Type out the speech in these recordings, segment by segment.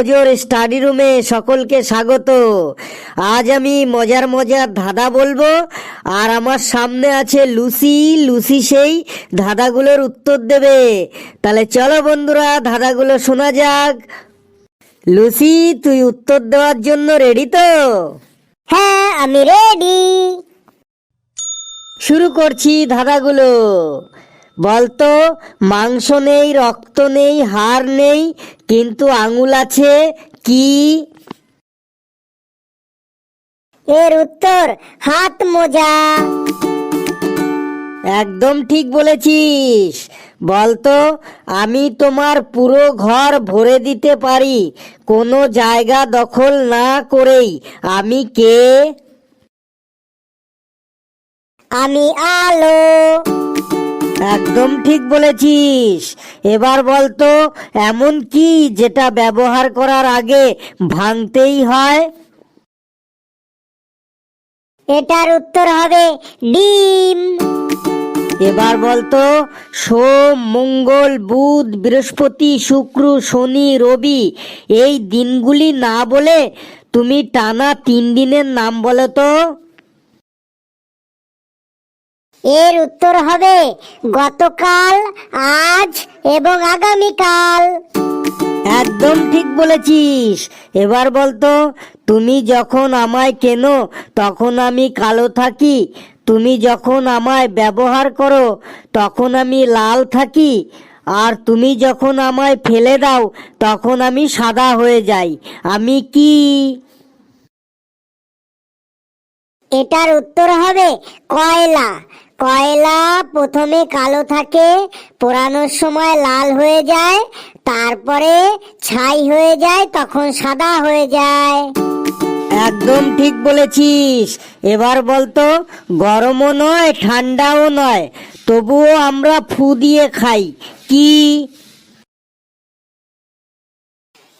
মোজোর study রুমে সকলকে স্বাগত। আজ আমি মজার মজার ধাঁধা বলব আর আমার সামনে আছে লুসি লুসি সেই ধাঁধাগুলোর উত্তর দেবে। তাহলে চলো বন্ধুরা ধাঁধাগুলো শোনা যাক। লুসি তুই উত্তর দেওয়ার জন্য রেডি তো? হ্যাঁ আমি রেডি শুরু করছি ধাঁধাগুলো। বলতো মাংস নেই রক্ত নেই হাড় নেই কিন্তু আঙুল আছে কি? এর উত্তর হাত মোজা। একদম ঠিক বলেছিস। বলতো আমি তোমার পুরো ঘর ভরে দিতে পারি কোনো জায়গা দখল না করেই। আমি কে? আমি আলো। একদম ঠিক বলেছিস। এবার বলতো এমন কি যেটা ব্যবহার করার আগে ভাঙতেই হয়? এটার উত্তর হবে ডিম। এবার বলতো সোম মঙ্গল বুধ বৃহস্পতি শুক্র শনি রবি এই দিনগুলি না বলে তুমি টানা তিন দিনের নাম বলো তো এর উত্তর হবে গতকাল আজ এবং আগামীকাল। একদম ঠিক বলেছিস। এবার বলতো তুমি যখন আমায় কেন তখন আমি কালো থাকি। তুমি যখন আমায় ব্যবহার করো তখন আমি লাল থাকি। আর তুমি যখন আমায় ফেলে দাও তখন আমি সাদা হয়ে যাই। আমি কি? এটার উত্তর হবে কয়লা। কয়লা প্রথমে কালো থাকে, পোড়ানোর সময় লাল হয়ে যায়, তারপরে ছাই হয়ে যায়, তখন সাদা হয়ে যায়। একদম ঠিক বলেছিস। এবার বলতো, গরমও নয়, ঠান্ডাও নয়, তবুও আমরা ফু দিয়ে খাই। কি?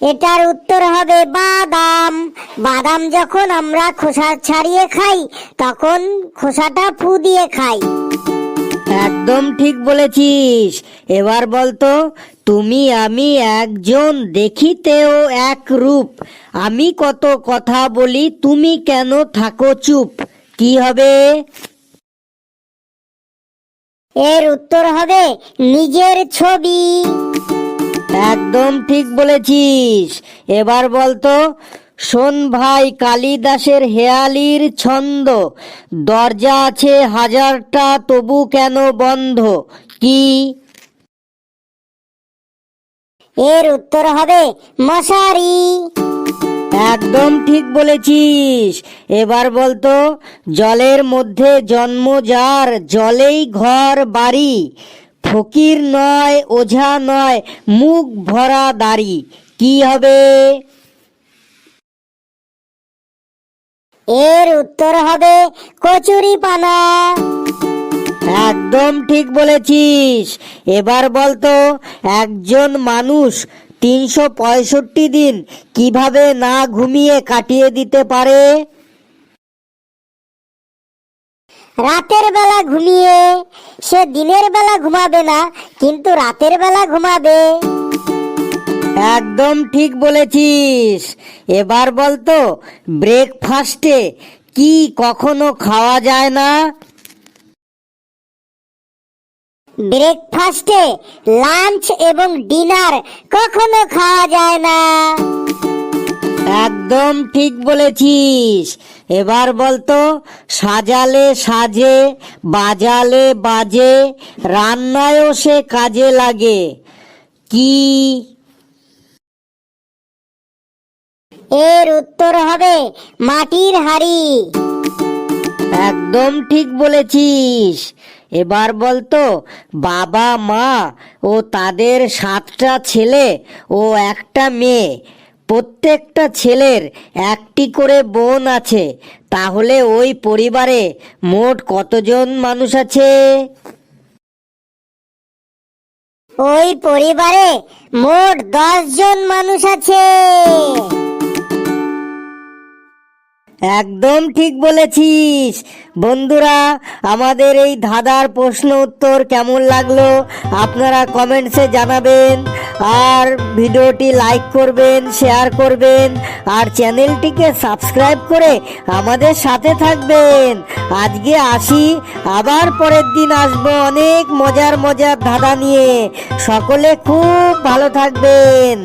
এটার উত্তর হবে বাদাম। বাদাম যখন আমরা খোসা ছাড়িয়ে খাই তখন খোসাটা ফু দিয়ে খাই। একদম ঠিক বলেছিস। এবার বলতো তুমি আমি একজন দেখিতেও এক রূপ। আমি কত কথা বলি তুমি কেন থাকো চুপ? কি হবে? এর উত্তর হবে নিজের ছবি। একদম ঠিক বলেছিস। এবার বলতো শোন ভাই কালিদাসের হেয়ালির ছন্দ। দরজা আছে হাজারটা তবু কেন বন্ধ? কি? এর উত্তর হবে মশারি। একদম ঠিক বলেছিস। এবার বলতো জলের মধ্যে জন্ম যার জলেই ঘর বাড়ি। ফকির নয়, ওঝা নয়, মুখ ভরা দাড়ি। কি হবে? এর উত্তর হবে কচুরি পানা একদম ঠিক বলেছিস। এবার বলতো একজন মানুষ তিনশো পঁয়ষট্টি দিন কীভাবে না ঘুমিয়ে কাটিয়ে দিতে পারে? রাতের বেলা ঘুমিয়ে সে দিনের বেলা ঘুমাবে না কিন্তু রাতের বেলা ঘুমাবে। একদম ঠিক বলেছিস। এবার বলতো ব্রেকফাস্টে কি কখনো খাওয়া যায় না? ব্রেকফাস্টে লাঞ্চ এবং ডিনার কখনো খাওয়া যায় না। একদম ঠিক বলেছিস। এবার বলতো সাজালে সাজে বাজালে বাজে রান্নায়ও সে কাজে লাগে। কি? এর উত্তর হবে মাটির হাড়ি। একদম ঠিক বলেছিস। এবার বলতো বাবা মা ও তাদের সাতটা ছেলে ও একটা মেয়ে। প্রত্যেকটা ছেলের একটি করে বোন আছে। তাহলে ওই পরিবারে মোট কতজন মানুষ আছে? ওই পরিবারে মোট দশ জন মানুষ আছে। একদম ঠিক বলেছিস। বন্ধুরা আমাদের এই ধাঁধার প্রশ্ন উত্তর কেমন লাগল আপনারা কমেন্টসে জানাবেন। আর ভিডিওটি লাইক করবেন, শেয়ার করবেন, আর চ্যানেলটিকে সাবস্ক্রাইব করে আমাদের সাথে থাকবেন। আজকে আসি, আবার পরের দিন আসব অনেক মজার মজার ধাঁধা নিয়ে। সকলে খুব ভালো থাকবেন।